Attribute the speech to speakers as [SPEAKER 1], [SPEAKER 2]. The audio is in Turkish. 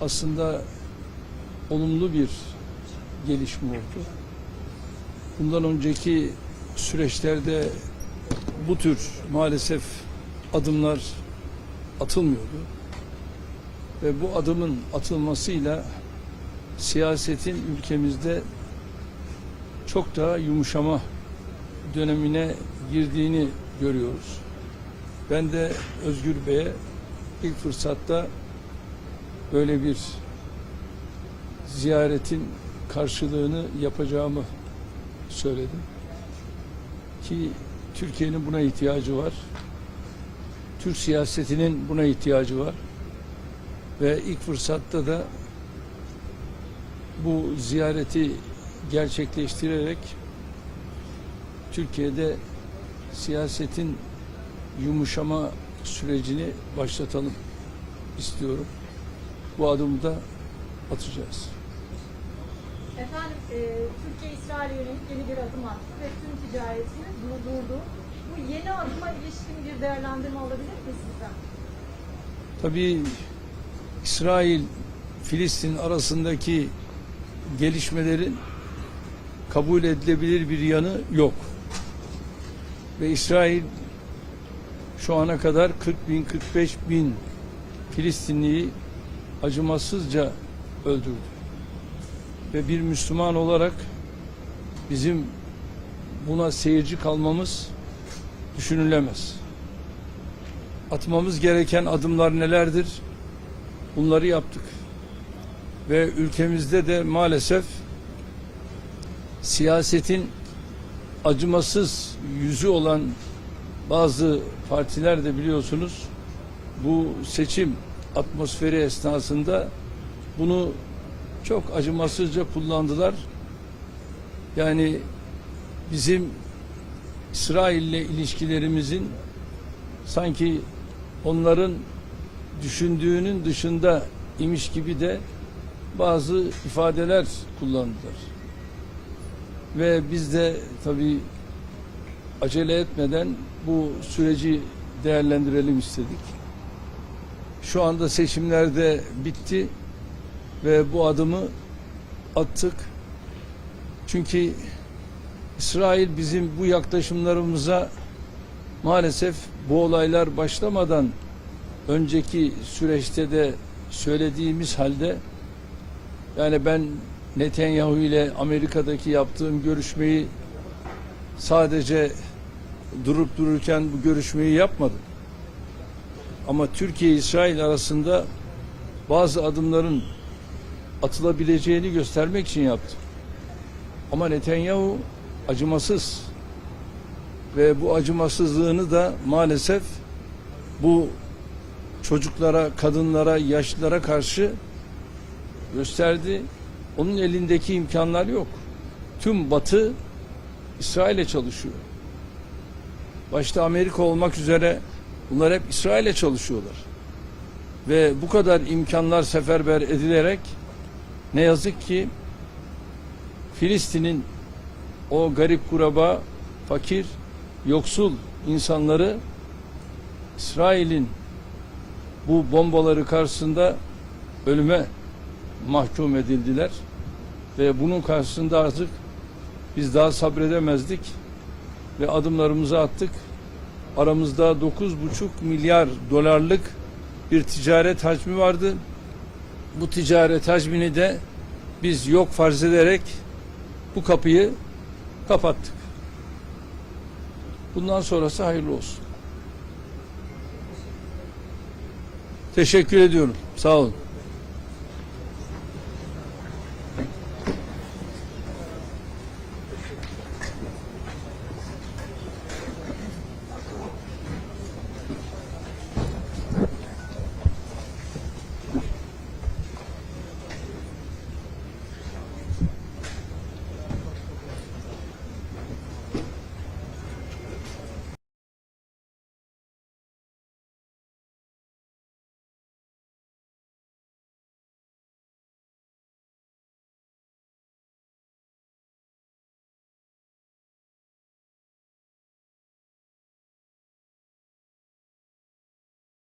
[SPEAKER 1] aslında olumlu bir gelişme oldu. Bundan önceki süreçlerde bu tür maalesef adımlar atılmıyordu. Ve bu adımın atılmasıyla siyasetin ülkemizde çok daha yumuşama dönemine girdiğini görüyoruz. Ben de Özgür Bey'e ilk fırsatta böyle bir ziyaretin karşılığını yapacağımı söyledim. Ki Türkiye'nin buna ihtiyacı var. Türk siyasetinin buna ihtiyacı var. Ve ilk fırsatta da bu ziyareti gerçekleştirerek Türkiye'de siyasetin yumuşama sürecini başlatalım istiyorum. Bu adımı da atacağız.
[SPEAKER 2] Efendim, e, Türkiye İsrail'e yönelik yeni bir adım attı ve tüm ticaretini durdurdu. Bu yeni adıma ilişkin bir değerlendirme alabilir miyiz sizden?
[SPEAKER 1] Tabii İsrail Filistin arasındaki gelişmelerin kabul edilebilir bir yanı yok. Ve İsrail şu ana kadar 40 bin 45 bin Filistinliyi acımasızca öldürdü. Ve bir Müslüman olarak bizim buna seyirci kalmamız düşünülemez. Atmamız gereken adımlar nelerdir? Bunları yaptık. Ve ülkemizde de maalesef siyasetin acımasız yüzü olan bazı partiler de biliyorsunuz bu seçim atmosferi esnasında bunu çok acımasızca kullandılar. Yani bizim İsrail'le ilişkilerimizin sanki onların düşündüğünün dışında imiş gibi de bazı ifadeler kullandılar. Ve biz de tabii acele etmeden bu süreci değerlendirelim istedik. Şu anda seçimler de bitti ve bu adımı attık. Çünkü İsrail bizim bu yaklaşımlarımıza maalesef bu olaylar başlamadan önceki süreçte de söylediğimiz halde yani ben Netanyahu ile Amerika'daki yaptığım görüşmeyi sadece durup dururken bu görüşmeyi yapmadım. Ama Türkiye İsrail arasında bazı adımların atılabileceğini göstermek için yaptım. Ama Netanyahu acımasız ve bu acımasızlığını da maalesef bu çocuklara, kadınlara, yaşlılara karşı gösterdi. Onun elindeki imkanlar yok. Tüm Batı İsrail'e çalışıyor. Başta Amerika olmak üzere bunlar hep İsrail'e çalışıyorlar. Ve bu kadar imkanlar seferber edilerek ne yazık ki Filistin'in o garip kuraba, fakir, yoksul insanları İsrail'in bu bombaları karşısında ölüme mahkum edildiler. Ve bunun karşısında artık biz daha sabredemezdik ve adımlarımızı attık aramızda 9,5 milyar dolarlık bir ticaret hacmi vardı. Bu ticaret hacmini de biz yok farz ederek bu kapıyı kapattık. Bundan sonrası hayırlı olsun. Teşekkür ediyorum. Sağ olun.